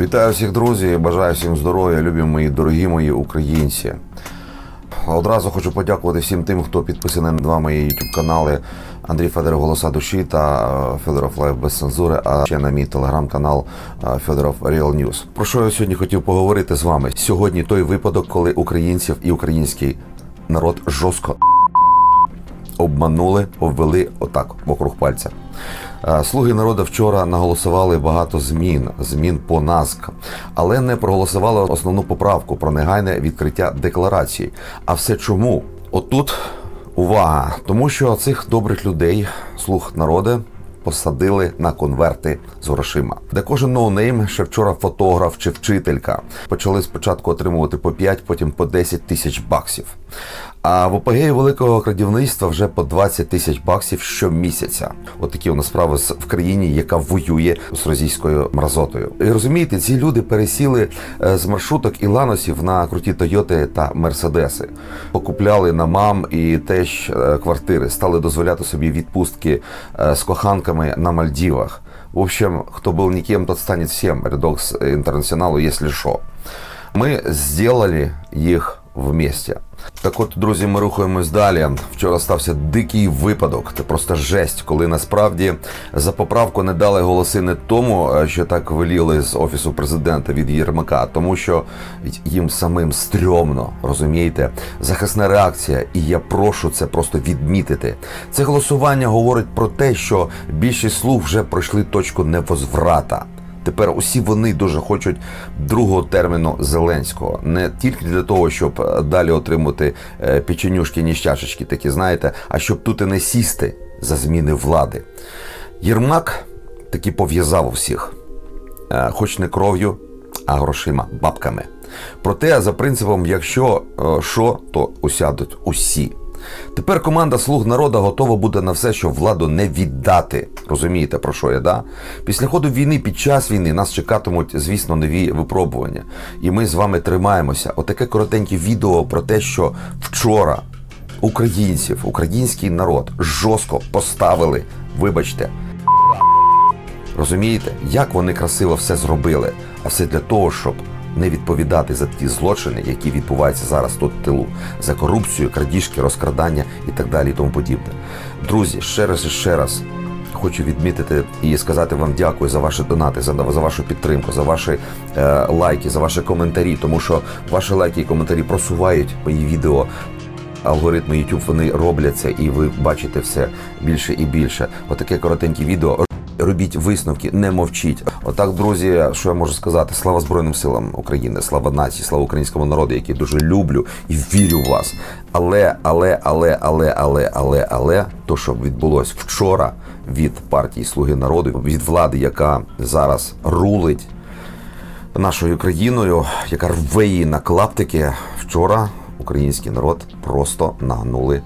Вітаю всіх друзі, бажаю всім здоров'я, любі мої дорогі мої українці. Одразу хочу подякувати всім тим, хто підписаний на два мої YouTube канали Андрій Федоров Голоса Душі та е, Федоров Лайв без цензури, а ще на мій телеграм-канал е, Федоров Real News. Про що я сьогодні хотів поговорити з вами? Сьогодні той випадок, коли українців і український народ жорстко обманули, обвели отак вокруг пальця. Е, Слуги народу вчора наголосували багато змін, змін по НАСК, але не проголосували основну поправку про негайне відкриття декларації. А все чому? Отут увага, тому що цих добрих людей, слуг народу, посадили на конверти з грошима, де кожен ноунейм, ще вчора фотограф чи вчителька, почали спочатку отримувати по 5, потім по 10 тисяч баксів. А в апогеї великого крадівництва вже по 20 тисяч баксів щомісяця. От такі у нас справи в країні, яка воює з російською мразотою. І розумієте, ці люди пересіли е, з маршруток і ланосів на круті Тойоти та Мерседеси, покупляли на мам і теж е, квартири, стали дозволяти собі відпустки е, з коханками на Мальдівах. В общем, кто был никем, тот станет всем. Редокс интернационалу, если що. Ми зробили їх вместе. Так от, друзі, ми рухаємось далі. Вчора стався дикий випадок. Це просто жесть, коли насправді за поправку не дали голоси не тому, е, що так веліли з офісу президента від Єрмака, а тому що їм самим стрьомно, розумієте, захисна реакція. І я прошу це просто відмітити. Це голосування говорить про те, що більшість слуг вже пройшли точку невозврата. Тепер усі вони дуже хочуть другого терміну Зеленського, не тільки для того, щоб е, далі отримати е, печенюшки, ніщашечки, такі знаєте, а щоб тут і не сісти за зміни влади. Єрмак таки пов'язав усіх, Е, хоч не кров'ю, а грошима, бабками. Проте, за принципом, якщо що, то усядуть усі. Тепер команда слуг народу готова буде на все, щоб владу не віддати. Розумієте, про що я, да? Після ходу війни, під час війни нас чекатимуть, звісно, нові випробування. І ми з вами тримаємося. Отаке коротеньке відео про те, що вчора українців, український народ жорстко поставили, вибачте, Розумієте, як вони красиво все зробили, а все для того, щоб не відповідати за ті злочини, які відбуваються зараз тут в тилу, за корупцію, крадіжки, розкрадання і так далі, і тому подібне. Друзі, ще раз і ще раз хочу відмітити і сказати вам дякую за ваші донати, за, за вашу підтримку, за ваші е, лайки, за ваші коментарі, тому що ваші лайки і коментарі просувають мої відео алгоритми YouTube вони робляться, і ви бачите все більше і більше. Отаке коротеньке відео. Робіть висновки, не мовчіть. Отак, друзі, що я можу сказати? Слава Збройним силам України, слава нації, слава українському народу, який дуже люблю і вірю в вас. Але, але, але, але, але, але, але, то, що відбулось вчора від партії Слуги народу, від влади, яка зараз рулить нашою країною, яка рве її на клаптики. Вчора український народ просто нагнули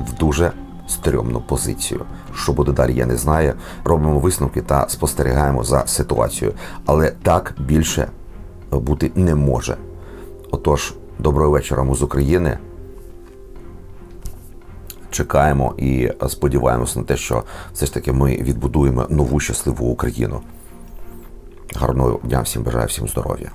в дуже стрьомну позицію. Що буде далі, я не знаю. Робимо висновки та спостерігаємо за ситуацією. Але так більше бути не може. Отож, доброго вечора з України. Чекаємо і сподіваємося на те, що все ж таки ми відбудуємо нову щасливу Україну. Гарного дня всім бажаю всім здоров'я.